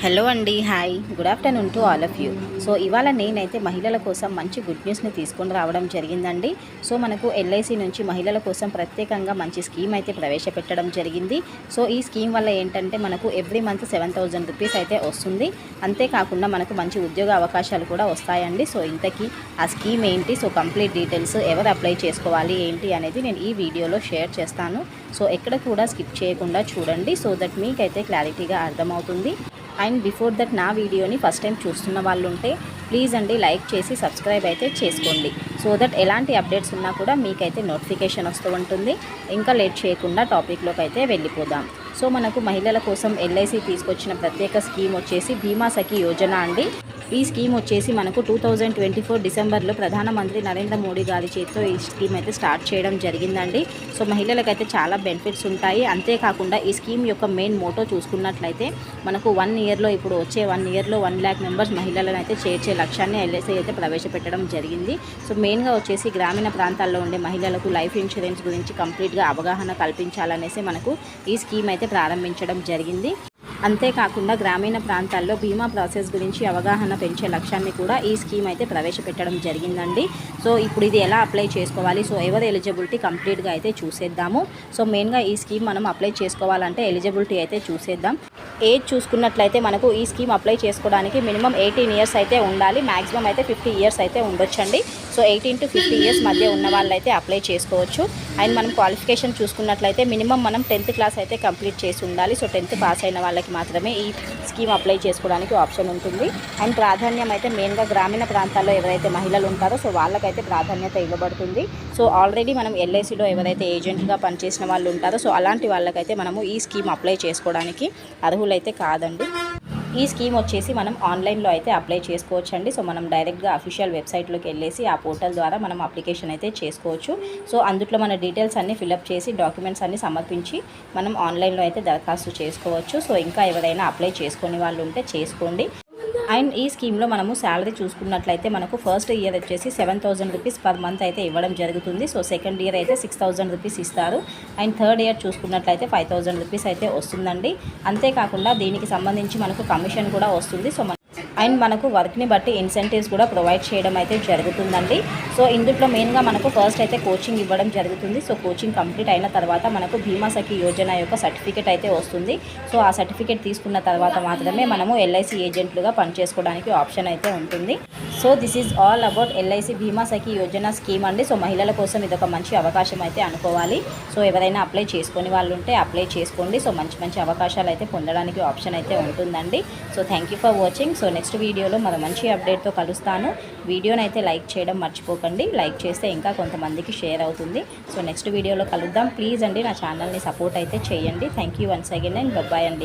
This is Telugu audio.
హలో అండి hi. Good afternoon to all of you. So ఇవాళ నేనైతే మహిళల కోసం మంచి గుడ్ న్యూస్ని తీసుకొని రావడం జరిగిందండి. సో మనకు ఎల్ఐసి నుంచి మహిళల కోసం ప్రత్యేకంగా మంచి స్కీమ్ అయితే ప్రవేశపెట్టడం జరిగింది. సో ఈ స్కీమ్ వల్ల ఏంటంటే మనకు every month seven thousand rupees అయితే వస్తుంది. అంతేకాకుండా మనకు మంచి ఉద్యోగ అవకాశాలు కూడా వస్తాయండి. సో ఇంతకీ ఆ స్కీమ్ ఏంటి? సో కంప్లీట్ డీటెయిల్స్ ఎవరు అప్లై చేసుకోవాలి? ఏంటి? అనేది నేను ఈ వీడియోలో షేర్ చేస్తాను. సో ఎక్కడ కూడా స్కిప్ చేయకుండా చూడండి. సో దట్ మీకైతే క్లారిటీగా అర్థమవుతుంది. అండ్ బిఫోర్ దట్ నా వీడియోని ఫస్ట్ టైం చూస్తున్న వాళ్ళు ఉంటే ప్లీజ్ అండి లైక్ చేసి సబ్స్క్రైబ్ అయితే చేసుకోండి. సో దట్ ఎలాంటి అప్డేట్స్ ఉన్నా కూడా మీకైతే నోటిఫికేషన్ వస్తూ ఉంటుంది. ఇంకా లేట్ చేయకుండా టాపిక్లోకి అయితే వెళ్ళిపోదాం. సో మనకు మహిళల కోసం ఎల్ఐసి తీసుకొచ్చిన ప్రత్యేక స్కీమ్ వచ్చేసి బీమా సఖి యోజన అండి. ఈ స్కీమ్ వచ్చేసి మనకు టూ థౌజండ్ ట్వంటీ ఫోర్ డిసెంబర్లో ప్రధానమంత్రి నరేంద్ర మోడీ గారి చేతితో ఈ స్కీమ్ అయితే స్టార్ట్ చేయడం జరిగిందండి. సో మహిళలకైతే చాలా బెనిఫిట్స్ ఉంటాయి. అంతేకాకుండా ఈ స్కీమ్ యొక్క మెయిన్ మోటో చూసుకున్నట్లయితే మనకు వన్ ఇయర్లో ఇప్పుడు వచ్చే వన్ ఇయర్లో వన్ ల్యాక్ మెంబర్స్ మహిళలను అయితే చేర్చే లక్ష్యాన్ని ఎల్ఐసి అయితే ప్రవేశపెట్టడం జరిగింది. సో మెయిన్గా వచ్చేసి గ్రామీణ ప్రాంతాల్లో ఉండే మహిళలకు లైఫ్ ఇన్సూరెన్స్ గురించి కంప్లీట్గా అవగాహన కల్పించాలనేసి మనకు ఈ స్కీమ్ అయితే ప్రారంభించడం జరిగింది. అంతేకాకుండా గ్రామీణ ప్రాంతాల్లో బీమా ప్రాసెస్ గురించి అవగాహన పెంచే లక్ష్యాన్ని కూడా ఈ స్కీమ్ అయితే ప్రవేశపెట్టడం జరిగిందండి. సో ఇప్పుడు ఇది ఎలా అప్లై చేసుకోవాలి? సో ఎవరు ఎలిజిబిలిటీ కంప్లీట్గా అయితే చూసేద్దాము. సో మెయిన్గా ఈ స్కీమ్ మనం అప్లై చేసుకోవాలంటే ఎలిజిబిలిటీ అయితే చూసేద్దాం. ఏజ్ చూసుకున్నట్లయితే మనకు ఈ స్కీమ్ అప్లై చేసుకోవడానికి మినిమం ఎయిటీన్ ఇయర్స్ అయితే ఉండాలి. మ్యాక్సిమం అయితే ఫిఫ్టీ ఇయర్స్ అయితే ఉండొచ్చండి. So eighteen to fifty years మధ్య ఉన్న వాళ్ళైతే అప్లై చేసుకోవచ్చు. అండ్ మనం క్వాలిఫికేషన్ చూసుకున్నట్లయితే మినిమం మనం టెన్త్ క్లాస్ అయితే కంప్లీట్ చేసి ఉండాలి. సో టెన్త్ పాస్ అయిన వాళ్ళకి మాత్రమే ఈ స్కీమ్ అప్లై చేసుకోవడానికి ఆప్షన్ ఉంటుంది. అండ్ ప్రాధాన్యం అయితే మెయిన్గా గ్రామీణ ప్రాంతాల్లో ఎవరైతే మహిళలు ఉంటారో సో వాళ్ళకైతే ప్రాధాన్యత ఇవ్వబడుతుంది. సో ఆల్రెడీ మనం ఎల్ఐసిలో ఎవరైతే ఏజెంట్గా పనిచేసిన వాళ్ళు ఉంటారో సో అలాంటి వాళ్ళకైతే మనము ఈ స్కీమ్ అప్లై చేసుకోవడానికి అర్హులైతే కాదండి. ఈ స్కీమ్ వచ్చేసి మనం ఆన్లైన్లో అయితే అప్లై చేసుకోవచ్చండి. సో మనం డైరెక్ట్గా అఫీషియల్ వెబ్సైట్లోకి వెళ్ళేసి ఆ పోర్టల్ ద్వారా మనం అప్లికేషన్ అయితే చేసుకోవచ్చు. సో అందులో మన డీటెయిల్స్ అన్ని ఫిలప్ చేసి డాక్యుమెంట్స్ అన్నీ సమర్పించి మనం ఆన్లైన్లో అయితే దరఖాస్తు చేసుకోవచ్చు. సో ఇంకా ఎవరైనా అప్లై చేసుకునే వాళ్ళు ఉంటే చేసుకోండి. అండ్ ఈ స్కీమ్లో మనము శాలరీ చూసుకున్నట్లయితే మనకు ఫస్ట్ ఇయర్ వచ్చేసి seven thousand rupees per month అయితే ఇవ్వడం జరుగుతుంది. సో సెకండ్ ఇయర్ అయితే సిక్స్ థౌసండ్ రూపీస్ ఇస్తారు. అండ్ థర్డ్ ఇయర్ చూసుకున్నట్లయితే ఫైవ్ థౌసండ్ రూపీస్ అయితే వస్తుందండి. అంతేకాకుండా దీనికి సంబంధించి మనకు కమిషన్ కూడా వస్తుంది. సో అండ్ మనకు వర్క్ని బట్టి ఇన్సెంటివ్స్ కూడా ప్రొవైడ్ చేయడం అయితే జరుగుతుందండి. సో ఇందులో మెయిన్గా మనకు ఫస్ట్ అయితే కోచింగ్ ఇవ్వడం జరుగుతుంది. సో కోచింగ్ కంప్లీట్ అయిన తర్వాత మనకు భీమా సఖి యోజన యొక్క సర్టిఫికేట్ అయితే వస్తుంది. సో ఆ సర్టిఫికేట్ తీసుకున్న తర్వాత మాత్రమే మనము ఎల్ఐసి ఏజెంట్లుగా పనిచేసుకోవడానికి ఆప్షన్ అయితే ఉంటుంది. So this is all about LIC Bima Sakhi Yojana scheme అండి. సో మహిళల కోసం ఇది ఒక మంచి అవకాశం అయితే అనుకోవాలి. సో ఎవరైనా అప్లై చేసుకుని వాళ్ళు ఉంటే అప్లై చేసుకోండి. సో మంచి మంచి అవకాశాలు అయితే పొందడానికి ఆప్షన్ అయితే ఉంటుందండి. So thank you for watching. So next వీడియోలో మరో మంచి అప్డేట్తో కలుస్తాను. వీడియోని అయితే లైక్ చేయడం మర్చిపోకండి. లైక్ చేస్తే ఇంకా కొంతమందికి షేర్ అవుతుంది. సో నెక్స్ట్ వీడియోలో కలుద్దాం. ప్లీజ్ అండి నా ఛానల్ని సపోర్ట్ అయితే చేయండి. Thank you once again and బొబ్బాయ్ అండి.